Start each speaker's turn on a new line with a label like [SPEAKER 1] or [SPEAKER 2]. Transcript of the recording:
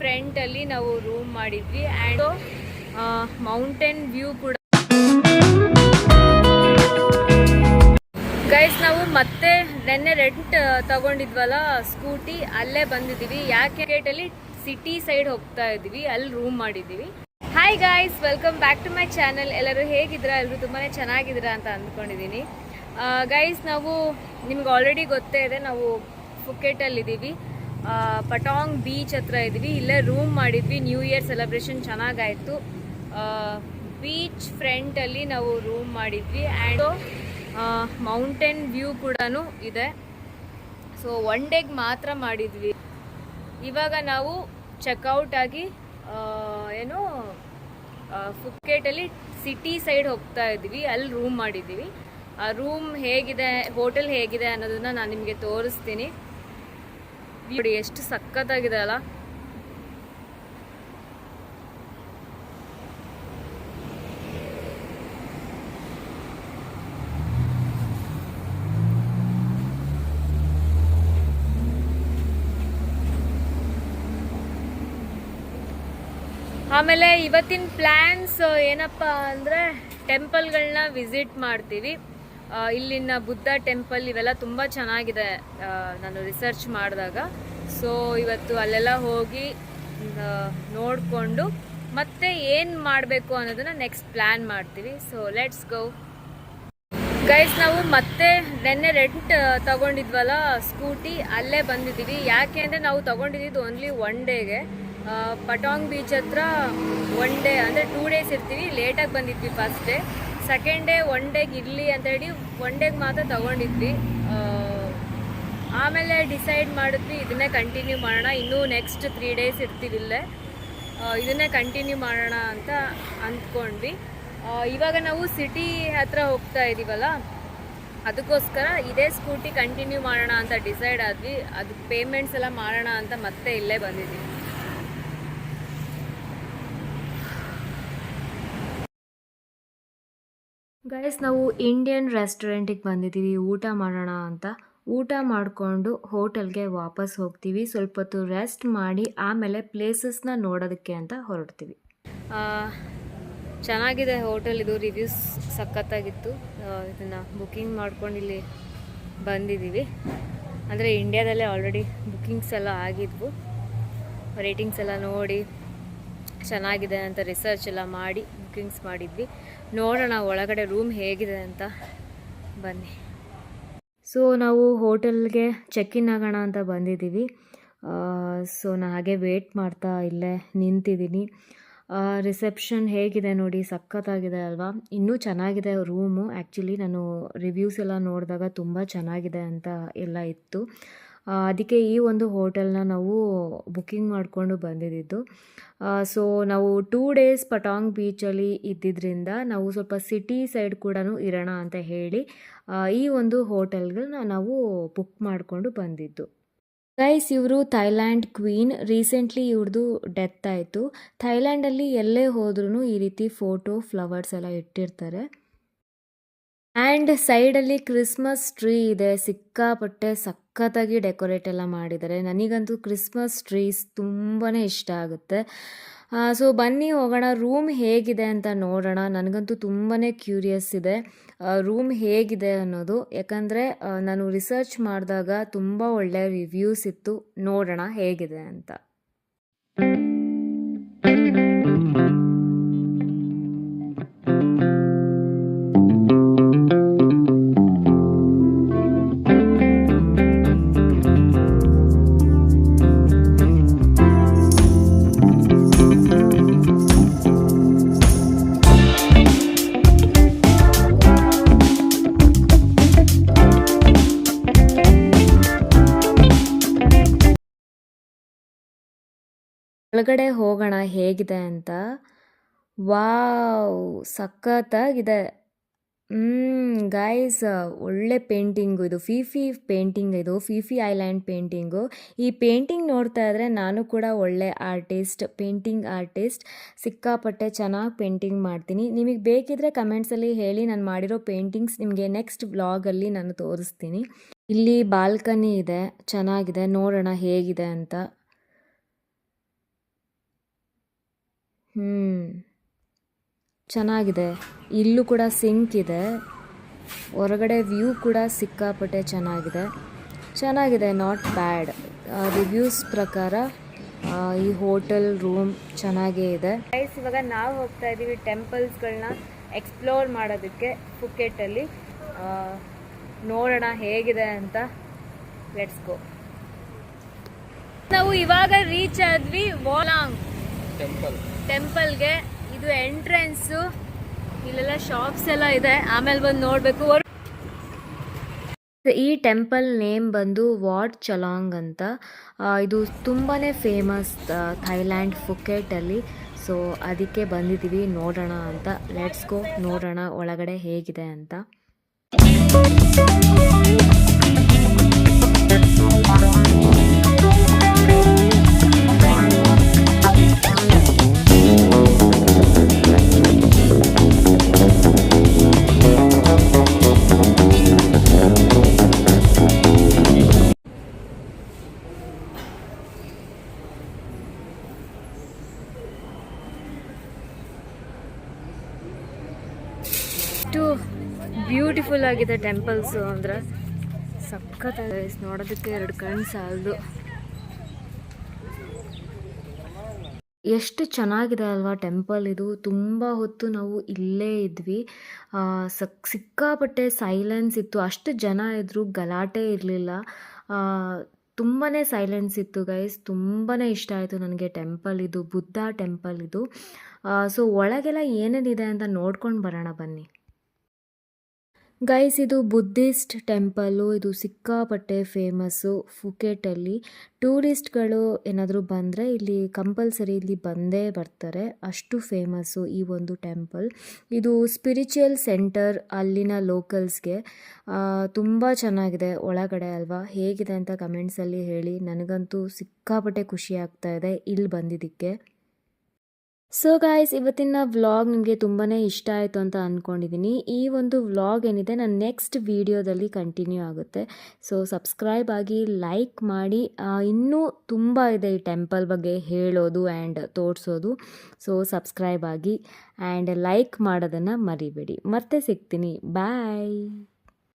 [SPEAKER 1] ಫ್ರಂಟಲ್ಲಿ ನಾವು ರೂಮ್ ಮಾಡಿದ್ವಿ and mountain view ಕೂಡ. ಗೈಸ್ ನಾವು ಮತ್ತೆ ನೆನ್ನೆ ರೆಂಟ್ ತಗೊಂಡಿದ್ವಲ್ಲ ಸ್ಕೂಟಿ ಅಲ್ಲೇ ಬಂದಿದ್ದೀವಿ. ಯಾಕೆ ಅಲ್ಲಿ ಸಿಟಿ ಸೈಡ್ ಹೋಗ್ತಾ ಇದ್ದೀವಿ, ಅಲ್ಲಿ ರೂಮ್ ಮಾಡಿದ್ದೀವಿ. Hi guys welcome back to my channel ಎಲ್ಲರೂ ಹೇಗಿದ್ದೀರಾ? ಎಲ್ಲರೂ ತುಂಬಾ ಚೆನ್ನಾಗಿದ್ದೀರಾ ಅಂತ ಅಂದ್ಕೊಂಡಿದ್ದೀನಿ. ಗೈಸ್ ನಾವು ನಿಮ್ಗೆ ಆಲ್ರೆಡಿ ಗೊತ್ತೇ ಇದೆ, ನಾವು ಫುಕೆಟಲ್ಲಿದ್ದೀವಿ ಪಟಾಂಗ್ ಬೀಚ್ ಹತ್ರ ಇದ್ವಿ. ಇಲ್ಲೇ ರೂಮ್ ಮಾಡಿದ್ವಿ. ನ್ಯೂ ಇಯರ್ ಸೆಲೆಬ್ರೇಷನ್ ಚೆನ್ನಾಗಾಯಿತು. ಬೀಚ್ ಫ್ರಂಟಲ್ಲಿ ನಾವು ರೂಮ್ ಮಾಡಿದ್ವಿ. ಆ್ಯಂಡ್ ಮೌಂಟೇನ್ ವ್ಯೂ ಕೂಡ ಇದೆ. ಸೊ ಒನ್ ಡೇಗೆ ಮಾತ್ರ ಮಾಡಿದ್ವಿ. ಇವಾಗ ನಾವು ಚೆಕ್ಔಟ್ ಆಗಿ ಏನು ಫುಕ್ಕೇಟಲ್ಲಿ ಸಿಟಿ ಸೈಡ್ ಹೋಗ್ತಾ ಇದ್ದೀವಿ. ಅಲ್ಲಿ ರೂಮ್ ಮಾಡಿದ್ದೀವಿ. ಆ ರೂಮ್ ಹೇಗಿದೆ ಹೋಟೆಲ್ ಹೇಗಿದೆ ಅನ್ನೋದನ್ನು ನಾನು ನಿಮಗೆ ತೋರಿಸ್ತೀನಿ. ನೋಡಿ ಎಷ್ಟು ಸಖತ್ತಾಗಿದೆ ಅಲ್ಲ. ಆಮೇಲೆ ಇವತ್ತಿನ ಪ್ಲ್ಯಾನ್ಸ್ ಏನಪ್ಪ ಅಂದರೆ ಟೆಂಪಲ್ಗಳನ್ನ ವಿಸಿಟ್ ಮಾಡ್ತೀವಿ. ಇಲ್ಲಿನ ಬುದ್ಧ ಟೆಂಪಲ್ ಇವೆಲ್ಲ ತುಂಬ ಚೆನ್ನಾಗಿದೆ ನಾನು ರಿಸರ್ಚ್ ಮಾಡಿದಾಗ. ಸೊ ಇವತ್ತು ಅಲ್ಲೆಲ್ಲ ಹೋಗಿ ನೋಡಿಕೊಂಡು ಮತ್ತೆ ಏನು ಮಾಡಬೇಕು ಅನ್ನೋದನ್ನ ನೆಕ್ಸ್ಟ್ ಪ್ಲ್ಯಾನ್ ಮಾಡ್ತೀವಿ. ಸೊ ಲೆಟ್ಸ್ ಗೋ ಗೈಸ್ ನಾವು ಮತ್ತೆ ನೆನ್ನೆ ರೆಂಟ್ ತಗೊಂಡಿದ್ವಲ್ಲ ಸ್ಕೂಟಿ ಅಲ್ಲೇ ಬಂದಿದ್ದೀವಿ. ಯಾಕೆ ಅಂದರೆ ನಾವು ತಗೊಂಡಿದ್ದು ಓನ್ಲಿ ಒನ್ ಡೇಗೆ ಪಟಾಂಗ್ ಬೀಚ್ ಹತ್ರ ಒನ್ ಡೇ ಅಂದರೆ ಟೂ ಡೇಸ್ ಇರ್ತೀವಿ. ಲೇಟಾಗಿ ಬಂದಿದ್ವಿ first day second day one ಡೇಗೆ ಇರಲಿ ಅಂತ ಹೇಳಿ ಒನ್ ಡೇಗೆ ಮಾತ್ರ ತಗೊಂಡಿದ್ವಿ. ಆಮೇಲೆ ಡಿಸೈಡ್ ಮಾಡಿದ್ವಿ ಇದನ್ನೇ ಕಂಟಿನ್ಯೂ ಮಾಡೋಣ. ಇನ್ನೂ ನೆಕ್ಸ್ಟ್ ತ್ರೀ ಡೇಸ್ ಇರ್ತೀವಿಲ್ಲೇ ಇದನ್ನೇ ಕಂಟಿನ್ಯೂ ಮಾಡೋಣ ಅಂತ ಅಂದ್ಕೊಂಡ್ವಿ. ಇವಾಗ ನಾವು ಸಿಟಿ ಹತ್ರ ಹೋಗ್ತಾ ಇದ್ದೀವಲ್ಲ ಅದಕ್ಕೋಸ್ಕರ ಇದೇ ಸ್ಕೂಟಿ ಕಂಟಿನ್ಯೂ ಮಾಡೋಣ ಅಂತ ಡಿಸೈಡ್ ಆದ್ವಿ. ಅದಕ್ಕೆ ಪೇಮೆಂಟ್ಸ್ ಎಲ್ಲ ಮಾಡೋಣ ಅಂತ ಮತ್ತೆ ಇಲ್ಲೇ ಬಂದಿದ್ದೀವಿ ಗೈಸ್ ನಾವು ಇಂಡಿಯನ್ ರೆಸ್ಟೋರೆಂಟಿಗೆ ಬಂದಿದ್ದೀವಿ. ಊಟ ಮಾಡೋಣ ಅಂತ. ಊಟ ಮಾಡಿಕೊಂಡು ಹೋಟೆಲ್ಗೆ ವಾಪಸ್ ಹೋಗ್ತೀವಿ. ಸ್ವಲ್ಪ ಹೊತ್ತು ರೆಸ್ಟ್ ಮಾಡಿ ಆಮೇಲೆ ಪ್ಲೇಸಸ್ನ ನೋಡೋದಕ್ಕೆ ಅಂತ ಹೊರಡ್ತೀವಿ. ಚೆನ್ನಾಗಿದೆ ಹೋಟೆಲ್. ಇದು ರಿವ್ಯೂಸ್ ಸಖತ್ತಾಗಿತ್ತು. ಇದನ್ನು ಬುಕ್ಕಿಂಗ್ ಮಾಡ್ಕೊಂಡು ಇಲ್ಲಿ ಬಂದಿದ್ದೀವಿ. ಅಂದರೆ ಇಂಡಿಯಾದಲ್ಲೇ ಆಲ್ರೆಡಿ ಬುಕ್ಕಿಂಗ್ಸ್ ಎಲ್ಲ ಆಗಿದ್ವು. ರೇಟಿಂಗ್ಸ್ ಎಲ್ಲ ನೋಡಿ ಚೆನ್ನಾಗಿದೆ ಅಂತ ರಿಸರ್ಚ್ ಎಲ್ಲ ಮಾಡಿ ಬುಕ್ಕಿಂಗ್ಸ್ ಮಾಡಿದ್ವಿ. ನೋಡೋಣ ಒಳಗಡೆ ರೂಮ್ ಹೇಗಿದೆ ಅಂತ. ಬನ್ನಿ. ಸೊ ನಾವು ಹೋಟೆಲ್ಗೆ ಚೆಕ್ ಇನ್ ಆಗೋಣ ಅಂತ ಬಂದಿದ್ದೀವಿ. ಸೊ ನಾನು ಹಾಗೆ ವೇಟ್ ಮಾಡ್ತಾ ಇಲ್ಲೇ ನಿಂತಿದ್ದೀನಿ. ರಿಸೆಪ್ಷನ್ ಹೇಗಿದೆ ನೋಡಿ, ಸಖತ್ತಾಗಿದೆ ಅಲ್ವಾ? ಇನ್ನೂ ಚೆನ್ನಾಗಿದೆ ರೂಮು ಆ್ಯಕ್ಚುಲಿ ನಾನು ರಿವ್ಯೂಸ್ ಎಲ್ಲ ನೋಡಿದಾಗ ತುಂಬ ಚೆನ್ನಾಗಿದೆ ಅಂತ ಎಲ್ಲ ಇತ್ತು. ಅದಕ್ಕೆ ಈ ಒಂದು ಹೋಟೆಲ್ನ ನಾವು ಬುಕ್ಕಿಂಗ್ ಮಾಡಿಕೊಂಡು ಬಂದಿದ್ದು. ಸೊ, ನಾವು ಟೂ ಡೇಸ್ ಪಟಾಂಗ್ ಬೀಚಲ್ಲಿ ಇದ್ದಿದ್ದರಿಂದ ನಾವು ಸ್ವಲ್ಪ ಸಿಟಿ ಸೈಡ್ ಕೂಡ ಇರೋಣ ಅಂತ ಹೇಳಿ ಈ ಒಂದು ಹೋಟೆಲ್ಗಳನ್ನ ನಾವು ಬುಕ್ ಮಾಡಿಕೊಂಡು ಬಂದಿದ್ದು. ಗೈಸ್, ಇವರು ಥೈಲ್ಯಾಂಡ್ ಕ್ವೀನ್. ರೀಸೆಂಟ್ಲಿ ಇವ್ರದ್ದು ಡೆತ್ ಆಯಿತು. ಥೈಲ್ಯಾಂಡಲ್ಲಿ ಎಲ್ಲೇ ಹೋದ್ರೂ ಈ ರೀತಿ ಫೋಟೋ, ಫ್ಲವರ್ಸ್ ಎಲ್ಲ ಇಟ್ಟಿರ್ತಾರೆ. ಆ್ಯಂಡ್ ಸೈಡಲ್ಲಿ ಕ್ರಿಸ್ಮಸ್ ಟ್ರೀ ಇದೆ, ಸಿಕ್ಕಾಪಟ್ಟೆ ಸಖತ್ತಾಗಿ ಡೆಕೋರೇಟ್ ಎಲ್ಲ ಮಾಡಿದ್ದಾರೆ. ನನಗಂತೂ ಕ್ರಿಸ್ಮಸ್ ಟ್ರೀಸ್ ತುಂಬಾ ಇಷ್ಟ ಆಗುತ್ತೆ. ಸೊ ಬನ್ನಿ ಹೋಗೋಣ. ರೂಮ್ ಹೇಗಿದೆ ಅಂತ ನೋಡೋಣ. ನನಗಂತೂ ತುಂಬಾ ಕ್ಯೂರಿಯಸ್ ಇದೆ. ರೂಮ್ ಹೇಗಿದೆ ಅನ್ನೋದು. ಯಾಕಂದರೆ ನಾನು ರಿಸರ್ಚ್ ಮಾಡಿದಾಗ ತುಂಬ ಒಳ್ಳೆಯ ರಿವ್ಯೂಸ್ ಇತ್ತು. ನೋಡೋಣ ಹೇಗಿದೆ ಅಂತ. ಒಳಗಡೆ ಹೋಗೋಣ ಹೇಗಿದೆ ಅಂತ. ವಾವ್, ಸಖತ್ತಾಗಿದೆ. ಗೈಸ್ ಒಳ್ಳೆ ಪೇಂಟಿಂಗು ಇದು. ಫಿಫಿ ಪೇಂಟಿಂಗ್ ಇದು ಫಿಫಿ ಐಲ್ಯಾಂಡ್ ಪೇಂಟಿಂಗು ಈ ಪೇಂಟಿಂಗ್ ನೋಡ್ತಾ ಇದ್ರೆ ನಾನು ಕೂಡ ಒಳ್ಳೆ ಆರ್ಟಿಸ್ಟ್ ಪೇಂಟಿಂಗ್ ಆರ್ಟಿಸ್ಟ್ ಸಿಕ್ಕಾಪಟ್ಟೆ ಚೆನ್ನಾಗಿ ಪೇಂಟಿಂಗ್ ಮಾಡ್ತೀನಿ. ನಿಮಗೆ ಬೇಕಿದ್ರೆ ಕಮೆಂಟ್ಸಲ್ಲಿ ಹೇಳಿ ನಾನು ಮಾಡಿರೋ ಪೇಂಟಿಂಗ್ಸ್ ನಿಮಗೆ ನೆಕ್ಸ್ಟ್ ವ್ಲಾಗಲ್ಲಿ ನಾನು ತೋರಿಸ್ತೀನಿ. ಇಲ್ಲಿ ಬಾಲ್ಕನಿ ಇದೆ, ಚೆನ್ನಾಗಿದೆ, ನೋಡೋಣ ಹೇಗಿದೆ ಅಂತ. ಹ್ಞೂ ಚೆನ್ನಾಗಿದೆ. ಇಲ್ಲೂ ಕೂಡ ಸಿಂಕ್ ಇದೆ. ಹೊರಗಡೆ ವ್ಯೂ ಕೂಡ ಸಿಕ್ಕಾಪಟ್ಟೆ ಚೆನ್ನಾಗಿದೆ. ಚೆನ್ನಾಗಿದೆ ನಾಟ್ ಬ್ಯಾಡ್ ರಿವ್ಯೂಸ್ ಪ್ರಕಾರ ಈ ಹೋಟೆಲ್ ರೂಮ್ ಚೆನ್ನಾಗೇ ಇದೆ. ಗೈಸ್ ಇವಾಗ ನಾವು ಹೋಗ್ತಾ ಇದ್ದೀವಿ ಟೆಂಪಲ್ಸ್ಗಳನ್ನ ಎಕ್ಸ್ಪ್ಲೋರ್ ಮಾಡೋದಕ್ಕೆ ಪುಕೆಟಲ್ಲಿ ನೋಡೋಣ ಹೇಗಿದೆ ಅಂತ. ಲೆಟ್ಸ್ ಗೋ ನಾವು ಇವಾಗ ರೀಚ್ ಆದ್ವಿ
[SPEAKER 2] ಟೆಂಪಲ್
[SPEAKER 1] ಟೆಂಪಲ್ಗೆ ಇದು ಎಂಟ್ರೆನ್ಸು ಇಲ್ಲೆಲ್ಲ ಶಾಪ್ಸ್ ಎಲ್ಲ ಇದೆ. ಆಮೇಲೆ ಬಂದು ನೋಡಬೇಕು. ಈ ಟೆಂಪಲ್ ನೇಮ್ ಬಂದು ವಾಟ್ ಚಲಾಂಗ್ ಅಂತ. ಇದು ತುಂಬಾ ಫೇಮಸ್ ಥೈಲ್ಯಾಂಡ್ ಫುಕೆಟಲ್ಲಿ ಸೊ ಅದಕ್ಕೆ ಬಂದಿದ್ದೀವಿ ನೋಡೋಣ ಅಂತ. ಲೆಟ್ಸ್ ಗೋ ನೋಡೋಣ ಒಳಗಡೆ ಹೇಗಿದೆ ಅಂತ. ಬ್ಯೂಟಿಫುಲ್ ಆಗಿದೆ ಟೆಂಪಲ್ಸು ಅಂದರೆ. ಸಖತ್ ನೋಡೋದಕ್ಕೆ ಎರಡು ಕಣ್ಣು ಸಾಲದು. ಎಷ್ಟು ಚೆನ್ನಾಗಿದೆ ಅಲ್ವಾ ಟೆಂಪಲ್ ಇದು. ತುಂಬ ಹೊತ್ತು ನಾವು ಇಲ್ಲೇ ಇದ್ವಿ. ಸಕ್, ಸಿಕ್ಕಾಪಟ್ಟೆ ಸೈಲೆನ್ಸ್ ಇತ್ತು. ಅಷ್ಟು ಜನ ಇದ್ದರು ಗಲಾಟೆ ಇರಲಿಲ್ಲ. ತುಂಬಾ ಸೈಲೆನ್ಸ್ ಇತ್ತು ಗೈಸ್ ತುಂಬಾ ಇಷ್ಟ ಆಯಿತು ನನಗೆ ಟೆಂಪಲ್ ಇದು, ಬುದ್ಧ ಟೆಂಪಲ್ ಇದು. ಸೊ ಒಳಗೆಲ್ಲ ಏನೇನಿದೆ ಅಂತ ನೋಡ್ಕೊಂಡು ಬರೋಣ ಬನ್ನಿ. ಗೈಸ್, ಇದು ಬುದ್ಧಿಸ್ಟ್ ಟೆಂಪಲ್ಲು ಇದು ಸಿಕ್ಕಾಪಟ್ಟೆ ಫೇಮಸ್ಸು ಫುಕೆಟಲ್ಲಿ ಟೂರಿಸ್ಟ್ಗಳು ಏನಾದರೂ ಬಂದರೆ ಇಲ್ಲಿ ಕಂಪಲ್ಸರಿ ಇಲ್ಲಿ ಬಂದೇ ಬರ್ತಾರೆ. ಅಷ್ಟು ಫೇಮಸ್ಸು ಈ ಒಂದು ಟೆಂಪಲ್. ಇದು ಸ್ಪಿರಿಚುವಲ್ ಸೆಂಟರ್ ಅಲ್ಲಿನ ಲೋಕಲ್ಸ್ಗೆ. ತುಂಬ ಚೆನ್ನಾಗಿದೆ. ಒಳಗಡೆ ಅಲ್ವಾ? ಹೇಗಿದೆ ಅಂತ ಕಮೆಂಟ್ಸಲ್ಲಿ ಹೇಳಿ. ನನಗಂತೂ ಸಿಕ್ಕಾಪಟ್ಟೆ ಖುಷಿ ಆಗ್ತಾ ಇದೆ ಇಲ್ಲಿ ಬಂದಿದ್ದಕ್ಕೆ. ಸೊ ಗಾಯ್ಸ್ ಇವತ್ತಿನ ವ್ಲಾಗ್ ನಿಮಗೆ ತುಂಬಾ ಇಷ್ಟ ಆಯಿತು ಅಂತ ಅಂದ್ಕೊಂಡಿದ್ದೀನಿ ಈ ಒಂದು ವ್ಲಾಗ್ ಏನಿದೆ, ನಾನು ನೆಕ್ಸ್ಟ್ ವೀಡಿಯೋದಲ್ಲಿ ಕಂಟಿನ್ಯೂ ಆಗುತ್ತೆ. ಸೊ ಸಬ್ಸ್ಕ್ರೈಬ್ ಆಗಿ ಲೈಕ್ ಮಾಡಿ. ಇನ್ನೂ ತುಂಬ ಇದೆ ಈ ಟೆಂಪಲ್ ಬಗ್ಗೆ ಹೇಳೋದು ಆ್ಯಂಡ್ ತೋರಿಸೋದು. ಸೊ ಸಬ್ಸ್ಕ್ರೈಬ್ ಆಗಿ ಆ್ಯಂಡ್ ಲೈಕ್ ಮಾಡೋದನ್ನು ಮರಿಬೇಡಿ. ಮತ್ತೆ ಸಿಗ್ತೀನಿ. ಬಾಯ್